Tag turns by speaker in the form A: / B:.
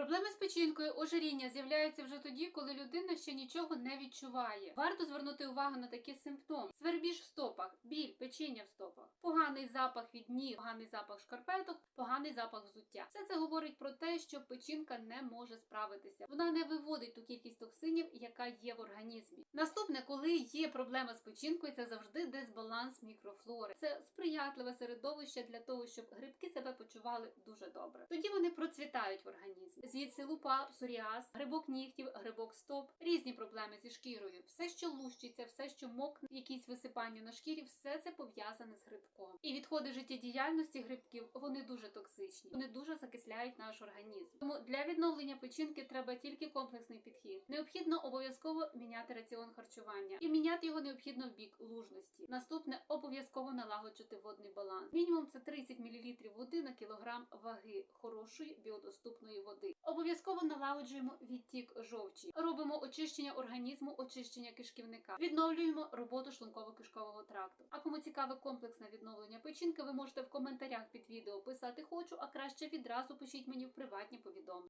A: Проблеми з печінкою, ожиріння з'являються вже тоді, коли людина ще нічого не відчуває. Варто звернути увагу на такі симптоми: свербіж в стопах, біль, печіння в стопах, поганий запах від ніг, поганий запах шкарпеток, поганий запах взуття. Все це говорить про те, що печінка не може справитися. Вона не виводить ту кількість токсинів, яка є в організмі. Наступне, коли є проблема з печінкою, це завжди дисбаланс мікрофлори. Це сприятливе середовище для того, щоб грибки себе почували дуже добре. Тоді вони процвітають в організмі. Звідси лупа, псоріаз, грибок нігтів, грибок стоп, різні проблеми зі шкірою. Все, що лущиться, все, що мокне, якісь висипання на шкірі, все це пов'язане з грибком. І відходи життєдіяльності грибків вони дуже токсичні, вони дуже закисляють наш організм. Тому для відновлення печінки треба тільки комплексний підхід. Необхідно обов'язково міняти раціон харчування і міняти його необхідно в бік лужності. Наступне обов'язково налагоджувати водний баланс. Мінімум це 30 мл води на кілограм ваги хорошої біодоступної води. Обов'язково налагоджуємо відтік жовчі. Робимо очищення організму, очищення кишківника. Відновлюємо роботу шлунково-кишкового тракту. А кому цікаве комплексне відновлення печінки, ви можете в коментарях під відео писати хочу, а краще відразу пишіть мені в приватні повідомлення.